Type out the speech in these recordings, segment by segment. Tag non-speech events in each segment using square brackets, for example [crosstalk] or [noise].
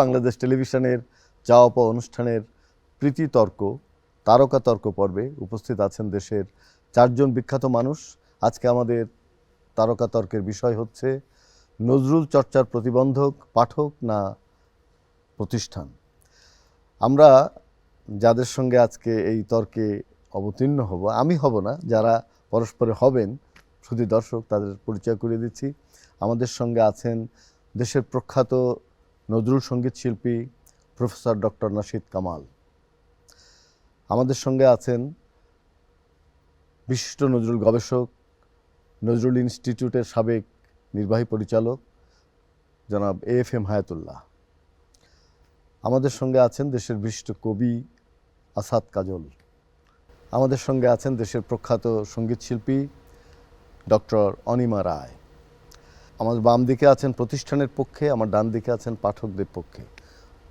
বাংলাদেশ টেলিভিশনের চাওয়া পাওয়া অনুষ্ঠানের প্রীতি তর্ক, তারকা তর্ক পর্বে উপস্থিত আছেন দেশের চারজন বিখ্যাত মানুষ। আজকে আমাদের তারকা তর্কের বিষয় হচ্ছে, নজরুল চর্চার প্রতিবন্ধক, পাঠক না প্রতিষ্ঠান? আমরা যাদের সঙ্গে আজকে এই তর্কে অবতীর্ণ হব, আমি হব না, যারা পরস্পরে হবেন, শুধু দর্শক, তাদের পরিচয় করে দিচ্ছি। আমাদের সঙ্গে আছেন দেশের প্রখ্যাত নজরুল সংগীত শিল্পী প্রফেসর ডক্টর নাশিদ কামাল। আমাদের সঙ্গে আছেন বিশিষ্ট নজরুল গবেষক, নজরুল ইনস্টিটিউটের সাবেক নির্বাহী পরিচালক জনাব এ এফ এম হায়াতুল্লাহ। আমাদের সঙ্গে আছেন দেশের বিশিষ্ট কবি আসাদ কাজল। আমাদের সঙ্গে আছেন দেশের প্রখ্যাত সংগীত শিল্পী ডক্টর অনিমা রায়। আমার বাম দিকে আছেন প্রতিষ্ঠানের পক্ষে, আমার ডান দিকে আছেন পাঠকদের পক্ষে।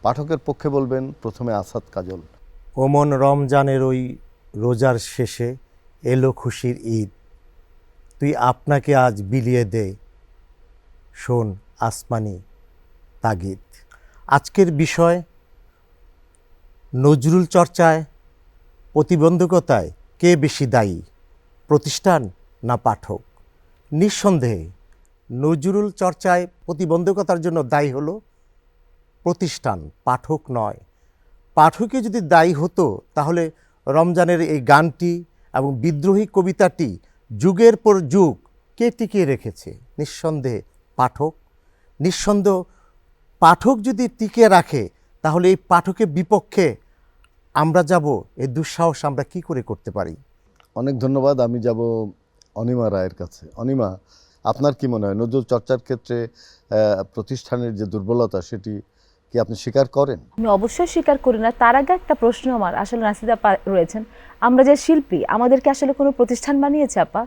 পাঠকের পক্ষে বলবেন, প্রথমে আসাদ কাজল। ওমন রমজানের ওই রোজার শেষে এলো খুশির ঈদ। তুই আপনাকে আজ বিলিয়ে দে, শোন আসমানি তাগিদ। আজকের বিষয়, নজরুল চর্চায় প্রতিবন্ধকতায় কে বেশি দায়ী, প্রতিষ্ঠান না পাঠক? নিঃসন্দেহে নজরুল চর্চায় প্রতিবন্ধকতার জন্য দায়ী হলো প্রতিষ্ঠান, পাঠক নয়। পাঠকে যদি দায়ী হতো, তাহলে রমজানের এই গানটি এবং বিদ্রোহী কবিতাটি যুগের পর যুগ কে টিকিয়ে রেখেছে? নিঃসন্দেহে পাঠক। নিঃসন্দেহ পাঠক যদি টিকিয়ে রাখে, তাহলে এই পাঠকের বিপক্ষে আমরা যাব এই দুঃসাহস আমরা কি করে করতে পারি? অনেক ধন্যবাদ, আমি যাব অনিমা রায়ের কাছে। অনিমা আপনার কি মনে হয়? নজরুল চর্চার ক্ষেত্রে প্রতিষ্ঠানের যে দুর্বলতা সেটি কি আপনি স্বীকার করেন? আমি অবশ্যই স্বীকার করি না। তার আগে একটা প্রশ্ন আমার, আসলে নাসিদা রয়েছেন। আমরা যে শিল্পী, আমাদেরকে আসলে কোনো প্রতিষ্ঠান বানিয়েছে আপা?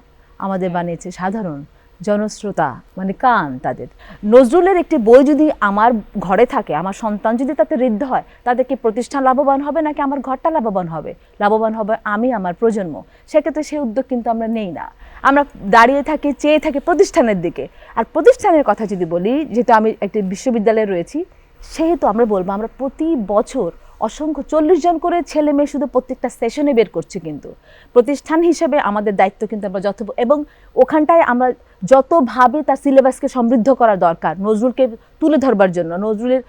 আমাদের বানিয়েছে সাধারণ। জনশ্রোতা মানে কান তাদের। নজরুলের একটি বই যদি আমার ঘরে থাকে, আমার সন্তান যদি তাতে ঋদ্ধ হয় তাদেরকে প্রতিষ্ঠান লাভবান হবে নাকি আমার ঘরটা লাভবান হবে? লাভবান হবে আমি, আমার প্রজন্ম। সেক্ষেত্রে সেই উদ্যোগ কিন্তু আমরা নেই না। আমরা দাঁড়িয়ে থাকি, চেয়ে থাকি প্রতিষ্ঠানের দিকে। আর প্রতিষ্ঠানের কথা যদি বলি যেহেতু আমি একটি বিশ্ববিদ্যালয়ে রয়েছি, সেহেতু আমরা বলব, আমরা প্রতি বছর অসংখ্য চল্লিশ জন করে ছেলে মেয়ে শুধু প্রত্যেকটা সেশনে বের করছে কিন্তু। প্রতিষ্ঠান হিসেবে আমাদের দায়িত্ব কিন্তু আমরা যত এবং ওখানটায় আমরা যতভাবে তার সিলেবাসকে সমৃদ্ধ করা দরকার, নজরুলকে তুলে ধরবার জন্য, নজরুলের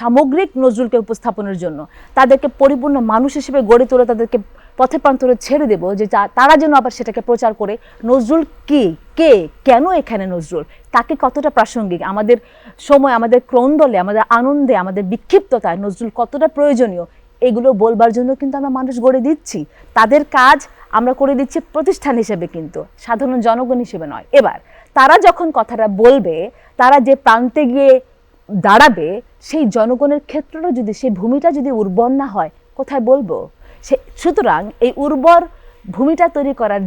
সামগ্রিক নজরুলকে উপস্থাপনের জন্য, তাদেরকে পরিপূর্ণ মানুষ হিসেবে গড়ে তোলা, তাদেরকে পথে প্রান্তরে ছেড়ে দেবো যে তারা যেন আবার সেটাকে প্রচার করে। নজরুল কে? কে? কেন এখানে নজরুল? তাকে কতটা প্রাসঙ্গিক? আমাদের সময়, আমাদের ক্রন্দলে, আমাদের আনন্দে, আমাদের বিক্ষিপ্ততায় নজরুল কতটা প্রয়োজনীয়? এগুলো বলবার জন্য কিন্তু আমরা মানুষ গড়ে দিচ্ছি। তাদের কাজ আমরা করে দিচ্ছি প্রতিষ্ঠান হিসেবে কিন্তু, সাধারণ জনগণ হিসেবে নয়। এবার, তারা যখন কথাটা বলবে, তারা যে প্রান্তে গিয়ে দাঁড়াবে, সেই জনগণের ক্ষেত্রেও যদি, সেই ভূমিটা যদি উর্বর না হয়, কোথায় বলব? সে সুতরাং এই উর্বর ভূমিটা তৈরি করার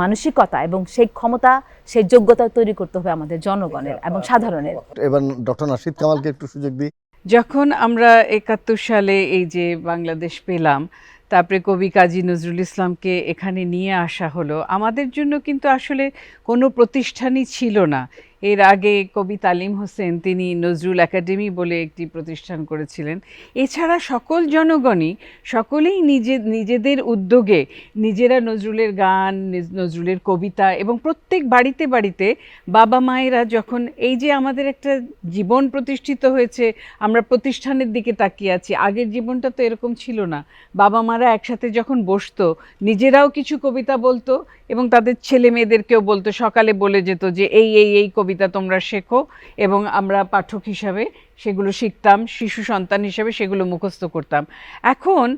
মানসিকতা এবং সেই ক্ষমতা সেই যোগ্যতা তৈরি করতে হবে আমাদের জনগণের এবং সাধারণের। এবার ডক্টর নাশিদ কামালকে একটু সুযোগ দিই। যখন আমরা একাত্তর সালে এই যে বাংলাদেশ পেলাম তারপরে কবি কাজী নজরুল ইসলামকে এখানে নিয়ে আসা হলো আমাদের জন্য কিন্তু আসলে কোনো প্রতিষ্ঠানই ছিল না। এর আগে কবি তালিম হোসেন তিনি নজরুল একাডেমি বলে একটি প্রতিষ্ঠান করেছিলেন। এছাড়া সকল জনগণই সকলেই নিজে, নিজেদের উদ্যোগে নিজেরা নজরুলের গান, নিজ- নজরুলের কবিতা এবং প্রত্যেক বাড়িতে বাড়িতে বাবা মায়েরা যখন এই যে আমাদের একটা জীবন প্রতিষ্ঠিত হয়েছে, আমরা প্রতিষ্ঠানের দিকে তাকিয়ে আছি, আগের জীবনটা তো এরকম ছিল না। বাবা মারা একসাথে যখন বসতো, নিজেরাও কিছু কবিতা বলতো এবং তাদের ছেলে মেয়েদেরকেও বলতো, সকালে বলে যেত যে এই এই এই কবিতা তোমরা শেখো এবং আমরা পাঠক হিসাবে সেগুলো শিখতাম শিশু সন্তান হিসেবে সেগুলো মুখস্থ করতাম। এখন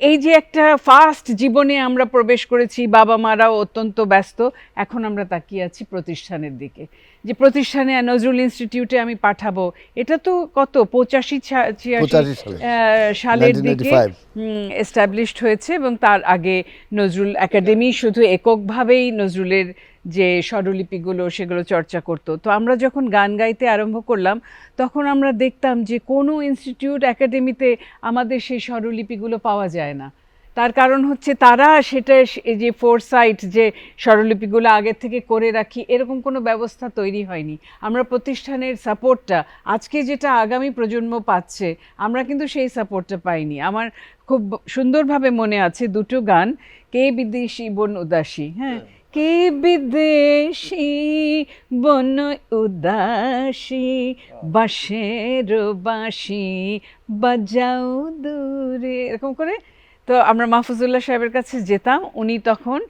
এই যে একটা ফাস্ট জীবনে আমরা প্রবেশ করেছি বাবা মারাও অত্যন্ত ব্যস্ত এখন আমরা তাকিয়ে আছি প্রতিষ্ঠানের দিকে। যে প্রতিষ্ঠানে নজরুল ইনস্টিটিউটে আমি পাঠাবো এটা তো কত পঁচাশি ছিয়াশি 85 সালে। আহ, সালের দিকে 1985 এস্টাবলিশড হয়েছে এবং তার আগে নজরুল একাডেমি শুধু এককভাবেই নজরুলের যে স্বরলিপিগুলো সেগুলো চর্চা করতো। তো আমরা যখন গান গাইতে আরম্ভ করলাম, তখন আমরা দেখতাম যে কোনো ইনস্টিটিউট একাডেমিতে আমাদের সেই স্বরলিপিগুলো পাওয়া যায় না। তার কারণ হচ্ছে তারা সেটা এই যে ফোরসাইট যে স্বরলিপিগুলো আগের থেকে করে রাখি, এরকম কোনো ব্যবস্থা তৈরি হয়নি। আমরা প্রতিষ্ঠানের সাপোর্টটা, আজকে যেটা আগামী প্রজন্ম পাচ্ছে, আমরা কিন্তু সেই সাপোর্টটা পাইনি। আমার খুব সুন্দরভাবে মনে আছে দুটো গান, কে বিদেশি বন উদাসী হ্যাঁ। কে বিদেশি বন উদাসী বাঁশের বাঁশি বাজাও দূরে এরকম করে। তো আমরা মাহফুজুল্লাহ সাহেবের কাছে যেতাম উনি তখন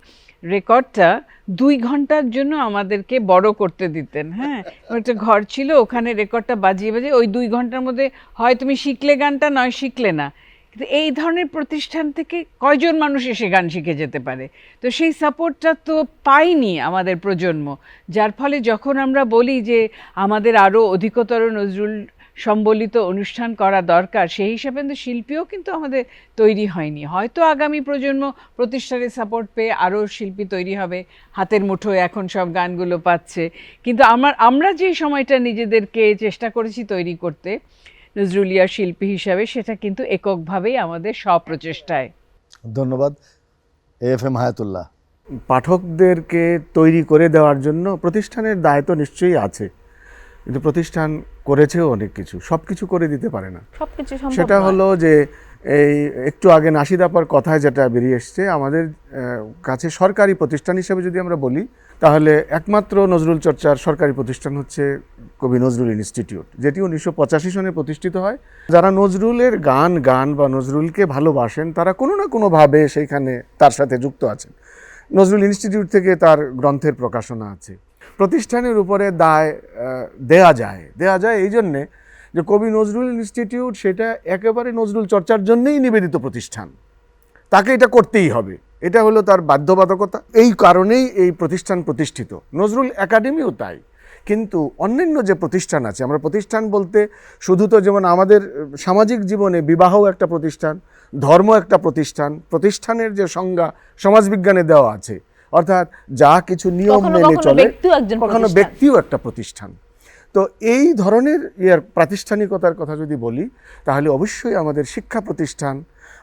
রেকর্ডটা দুই ঘণ্টার জন্য আমাদেরকে বড় করতে দিতেন হ্যাঁ? [laughs] একটা ঘর ছিল ওখানে রেকর্ডটা বাজিয়ে বাজিয়ে ওই দুই ঘণ্টার মধ্যে হয় তুমি শিখলে গানটা নয় শিখলে না। কিন্তু এই ধরনের প্রতিষ্ঠান থেকে কয়জন মানুষ এসে গান শিখে যেতে পারে? তো সেই সাপোর্টটা তো পাইনি আমাদের প্রজন্ম, যার ফলে যখন আমরা বলি যে আমাদের আরও অধিকতর নজরুল সম্বলিত অনুষ্ঠান করা দরকার, সেই হিসাবে কিন্তু শিল্পীও কিন্তু আমাদের তৈরি হয়নি। হয়তো আগামী প্রজন্ম প্রতিষ্ঠানের সাপোর্ট পেয়ে আরও শিল্পী তৈরি হবে, হাতের মুঠোয় এখন সব গানগুলো পাচ্ছে। কিন্তু আমার, আমরা যে সময়টা নিজেদেরকে চেষ্টা করেছি তৈরি করতে নজরুলিয়া শিল্পী হিসাবে সেটা কিন্তু এককভাবেই আমাদের স্বপ্রচেষ্টায়। ধন্যবাদ। F M Hayatullah. পাঠকদেরকে তৈরি করে দেওয়ার জন্য প্রতিষ্ঠানের দায় তো নিশ্চয়ই আছে। কিন্তু প্রতিষ্ঠান করেছেও অনেক কিছু সব কিছু করে দিতে পারে না। সেটা হলো যে এই একটু আগে নাসিদ আপার কথায় যেটা বেরিয়ে এসছে, আমাদের কাছে সরকারি প্রতিষ্ঠান হিসেবে যদি আমরা বলি, তাহলে একমাত্র নজরুল চর্চার সরকারি প্রতিষ্ঠান হচ্ছে কবি নজরুল ইনস্টিটিউট, যেটি উনিশশো পঁচাশি সনে প্রতিষ্ঠিত হয়। যারা নজরুলের গান গান বা নজরুলকে ভালোবাসেন, তারা কোনো না কোনোভাবে সেইখানে তার সাথে যুক্ত আছেন। নজরুল ইনস্টিটিউট থেকে তার গ্রন্থের প্রকাশনা আছে। প্রতিষ্ঠানের উপরে দায় দেয়া যায়। দেয়া যায় এই জন্যে যে কবি নজরুল ইনস্টিটিউট সেটা একেবারে নজরুল চর্চার জন্যেই নিবেদিত প্রতিষ্ঠান। তাকে এটা করতেই হবে। এটা হলো তার বাধ্যবাধকতা। এই কারণেই এই প্রতিষ্ঠান প্রতিষ্ঠিত। নজরুল একাডেমিও তাই। কিন্তু অন্যান্য যে প্রতিষ্ঠান আছে আমরা প্রতিষ্ঠান বলতে শুধু তো যেমন আমাদের সামাজিক জীবনে বিবাহ একটা প্রতিষ্ঠান ধর্ম একটা প্রতিষ্ঠান প্রতিষ্ঠানের যে সংজ্ঞা সমাজবিজ্ঞানে দেওয়া আছে অর্থাৎ যা কিছু নিয়ম মেনে চলে কখনো ব্যক্তিও একটা প্রতিষ্ঠান। তো এই ধরনের ইয়ার প্রাতিষ্ঠানিকতার কথা যদি বলি, তাহলে অবশ্যই আমাদের শিক্ষা প্রতিষ্ঠান,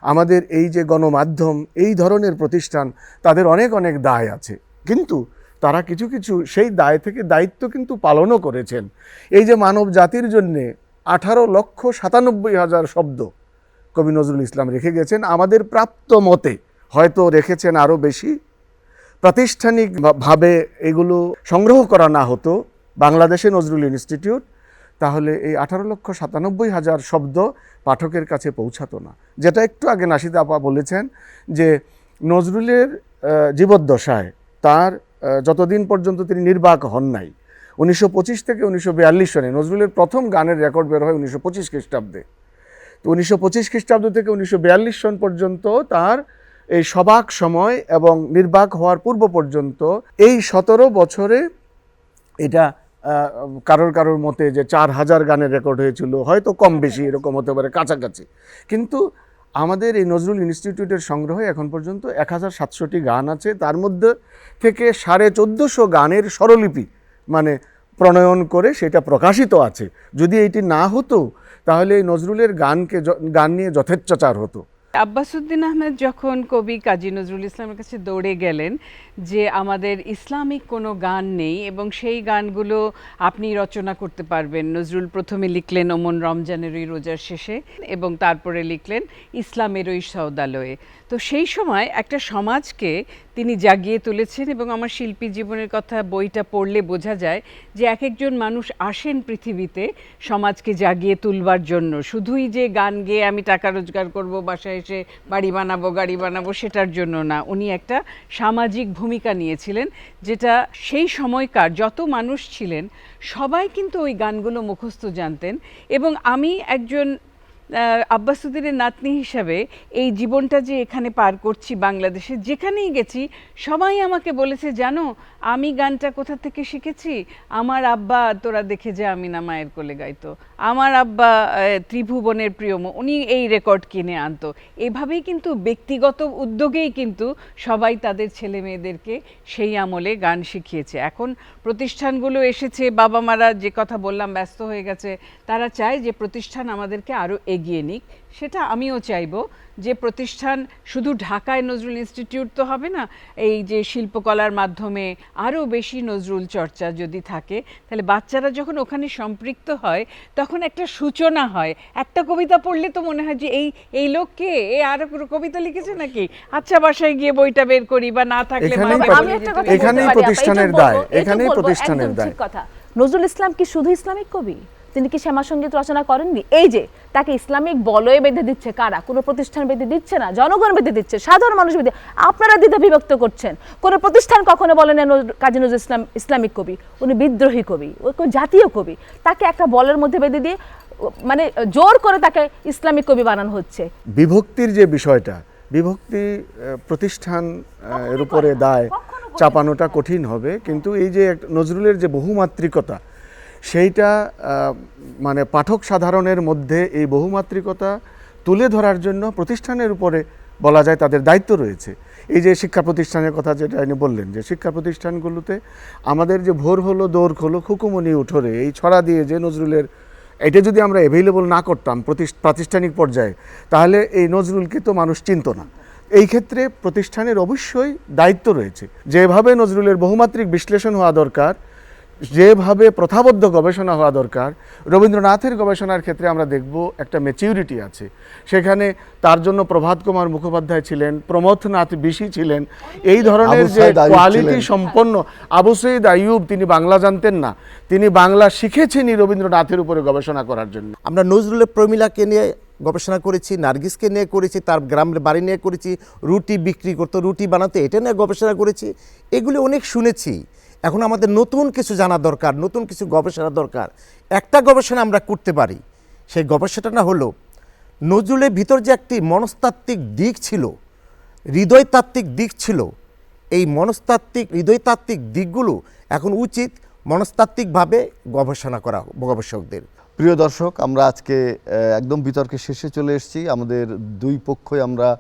আমাদের এই যে গণমাধ্যম, এই ধরনের প্রতিষ্ঠান, তাদের অনেক অনেক দায় আছে। কিন্তু তারা কিছু কিছু সেই দায় থেকে দায়িত্ব কিন্তু পালনও করেছেন। এই যে মানব জাতির জন্যে আঠারো লক্ষ সাতানব্বই হাজার শব্দ কবি নজরুল ইসলাম রেখে গেছেন, আমাদের প্রাপ্ত মতে হয়তো রেখেছেন আরও বেশি। প্রাতিষ্ঠানিকভাবে এগুলো সংগ্রহ করা না হতো বাংলাদেশে নজরুল ইনস্টিটিউট, তাহলে এই আঠারো লক্ষ সাতানব্বই হাজার শব্দ পাঠকের কাছে পৌঁছাতো না। যেটা একটু আগে নাসিদ আপা বলেছেন যে নজরুলের জীবদ্দশায় তার যতদিন পর্যন্ত তিনি নির্বাক হন নাই, উনিশশো পঁচিশ থেকে উনিশশো বিয়াল্লিশ সনে নজরুলের প্রথম গানের রেকর্ড বের হয় উনিশশো পঁচিশ খ্রিস্টাব্দে। তো উনিশশো পঁচিশ খ্রিস্টাব্দ থেকে উনিশশো বিয়াল্লিশ সন পর্যন্ত তার এই সবাক সময় এবং নির্বাক হওয়ার পূর্ব পর্যন্ত এই সতেরো বছরে এটা কারোর কারোর মতে যে চার হাজার গানের রেকর্ড হয়েছিল, হয়তো কম বেশি, এরকম হতে পারে, কাছাকাছি। কিন্তু আমাদের এই নজরুল ইনস্টিটিউটের সংগ্রহে এখন পর্যন্ত এক হাজার সাতশোটি গান আছে। তার মধ্যে থেকে সাড়ে চোদ্দোশো গানের স্বরলিপি মানে প্রণয়ন করে সেটা প্রকাশিত আছে। যদি এইটি না হতো, তাহলে এই নজরুলের গানকে গান নিয়ে যথেচ্ছাচার হতো। আব্বাসুদ্দিন আহমেদ যখন কবি কাজী নজরুল ইসলামের কাছে দৌড়ে গেলেন যে আমাদের ইসলামিক কোনো গান নেই এবং সেই গানগুলো আপনি রচনা করতে পারবেন। নজরুল প্রথমে লিখলেন ওমন রমজানের ওই রোজার শেষে এবং তারপরে লিখলেন ইসলামের ওই সৌদালয়ে তো সেই সময় একটা সমাজকে তিনি জাগিয়ে তুলেছেন এবং আমার শিল্পী জীবনের কথা বইটা পড়লে বোঝা যায় যে এক একজন মানুষ আসেন পৃথিবীতে সমাজকে জাগিয়ে তুলবার জন্য। শুধুই যে গান গেয়ে আমি টাকা রোজগার করব, বাসায় এসে বাড়ি বানাবো, গাড়ি বানাবো সেটার জন্য না। উনি একটা সামাজিক ভূমিকা নিয়েছিলেন যেটা সেই সময়কার যত মানুষ ছিলেন সবাই কিন্তু ওই গানগুলো মুখস্থ জানতেন এবং আমি একজন আব্বাসুদ্দিনের নাতনি হিসাবে এই জীবনটা যে এখানে পার করছি বাংলাদেশে, যেখানেই গেছি, সবাই আমাকে বলেছে, জানো, আমি গানটা কোথা থেকে শিখেছি? আমার আব্বা, তোরা দেখে যে আমি না মায়ের কোলে গাইতো। আমার আব্বা ত্রিভুবনের প্রিয়ম উনি এই রেকর্ড কিনে আনতো। এভাবেই কিন্তু ব্যক্তিগত উদ্যোগেই কিন্তু সবাই তাদের ছেলে মেয়েদেরকে সেই আমলে গান শিখিয়েছে। এখন প্রতিষ্ঠানগুলো এসেছে বাবা মারা যে কথা বললাম, ব্যস্ত হয়ে গেছে, তারা চায় যে প্রতিষ্ঠান আমাদেরকে আরও এগিয়ে নিক। সেটা আমিও চাইব যে প্রতিষ্ঠান শুধু ঢাকায় নজরুল ইনস্টিটিউট তো হবে না এই যে শিল্পকলার মাধ্যমে আরও বেশি নজরুল চর্চা যদি থাকে তাহলে বাচ্চারা যখন ওখানে সম্পৃক্ত হয় তখন একটা সূচনা হয়। একটা কবিতা পড়লে তো মনে হয় যে এই এই লোক কে? এ আরও কবিতা লিখেছে নাকি? আচ্ছা বাসায় গিয়ে বইটা বের করি বা না থাকলে এখানেই প্রতিষ্ঠানের দায়, এখানেই প্রতিষ্ঠানের দায়। কথা। নজরুল ইসলাম কি শুধু ইসলামিক কবি? তিনি কি শ্যামা সংগীত রচনা করেননি? এই যে তাকে ইসলামিক বলয়ে বেঁধে দিচ্ছে কারা? কোনো প্রতিষ্ঠান বেঁধে দিচ্ছে না? জনগণ বেঁধে দিচ্ছে? সাধারণ মানুষ বেঁধে আপনারা দ্বিধা বিভক্ত করছেন। কোনো প্রতিষ্ঠান কখনো বলেন না কাজী নজরুল ইসলাম ইসলামিক কবি উনি বিদ্রোহী কবি ও কোনো জাতীয় কবি। তাকে একটা বলের মধ্যে বেঁধে দিয়ে মানে জোর করে তাকে ইসলামিক কবি বানানো হচ্ছে। বিভক্তির যে বিষয়টা বিভক্তি প্রতিষ্ঠান এর উপরে দায় চাপানোটা কঠিন হবে। কিন্তু এই যে নজরুলের যে বহুমাত্রিকতা সেইটা মানে পাঠক সাধারণের মধ্যে এই বহুমাত্রিকতা তুলে ধরার জন্য প্রতিষ্ঠানের উপরে বলা যায় তাদের দায়িত্ব রয়েছে। এই যে শিক্ষা প্রতিষ্ঠানের কথা যেটা ইনি বললেন, যে শিক্ষা প্রতিষ্ঠানগুলোতে আমাদের যে ভোর হলো, দৌড় হলো খুকুমনি উঠোরে, এই ছড়া দিয়ে যে নজরুলের, এটা যদি আমরা অ্যাভেলেবল না করতাম প্রাতিষ্ঠানিক পর্যায়ে, তাহলে এই নজরুলকে তো মানুষ চিনত না। এই ক্ষেত্রে প্রতিষ্ঠানের অবশ্যই দায়িত্ব রয়েছে। যেভাবে নজরুলের বহুমাত্রিক বিশ্লেষণ হওয়া দরকার যেভাবে প্রথাবদ্ধ গবেষণা হওয়া দরকার রবীন্দ্রনাথের গবেষণার ক্ষেত্রে আমরা দেখব একটা ম্যাচিউরিটি আছে। সেখানে তার জন্য প্রভাত কুমার মুখোপাধ্যায় ছিলেন প্রমথনাথ বিশি ছিলেন। এই ধরনের যে কোয়ালিটি সম্পন্ন আবু সৈয়দ আইয়ুব তিনি বাংলা জানতেন না। তিনি বাংলা শিখেছেনই রবীন্দ্রনাথের উপরে গবেষণা করার জন্য। আমরা নজরুলের প্রমিলাকে নিয়ে গবেষণা করেছি নার্গিসকে নিয়ে করেছি তার গ্রামের বাড়ি নিয়ে করেছি রুটি বিক্রি করতো রুটি বানাতে এটা নিয়ে গবেষণা করেছি। এগুলি অনেক শুনেছি। এখন আমাদের নতুন কিছু জানা দরকার, নতুন কিছু গবেষণা দরকার। একটা গবেষণা আমরা করতে পারি। সেই গবেষণাটা হলো, নজরুলের ভিতর যে একটি মনস্তাত্ত্বিক দিক ছিল, হৃদয়তাত্ত্বিক দিক ছিল, এই মনস্তাত্ত্বিক, হৃদয়তাত্ত্বিক দিকগুলো এখন উচিত মনস্তাত্ত্বিকভাবে গবেষণা করা গবেষকদের। প্রিয় দর্শক, আমরা আজকে একদম বিতর্কের শেষে চলে এসেছি। আমাদের দুই পক্ষই আমরা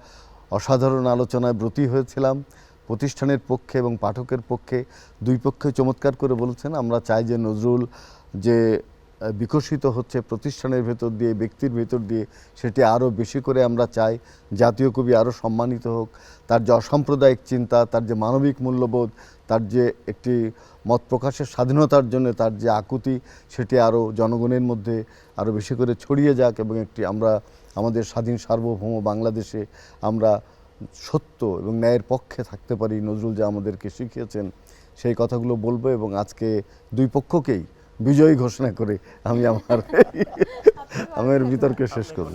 অসাধারণ আলোচনায় ব্রতী হয়েছিলাম। প্রতিষ্ঠানের পক্ষে এবং পাঠকের পক্ষে দুই পক্ষে চমৎকার করে বলেছেন, আমরা চাই যে নজরুল যে বিকশিত হচ্ছে প্রতিষ্ঠানের ভেতর দিয়ে, ব্যক্তির ভেতর দিয়ে, সেটি আরও বেশি করে আমরা চাই। জাতীয় কবি আরও সম্মানিত হোক। তার যে অসাম্প্রদায়িক চিন্তা, তার যে মানবিক মূল্যবোধ, তার যে একটি মত প্রকাশের স্বাধীনতার জন্য, তার যে আকুতি, সেটি আরও জনগণের মধ্যে আরও বেশি করে ছড়িয়ে যাক এবং একটি আমরা, আমাদের স্বাধীন সার্বভৌম বাংলাদেশে আমরা সত্য এবং ন্যায়ের পক্ষে থাকতে পারি নজরুল যা আমাদেরকে শিখিয়েছেন সেই কথাগুলো বলব এবং আজকে দুই পক্ষকেই বিজয়ী ঘোষণা করে আমি আমার [laughs] আমার বিতর্ক শেষ করব।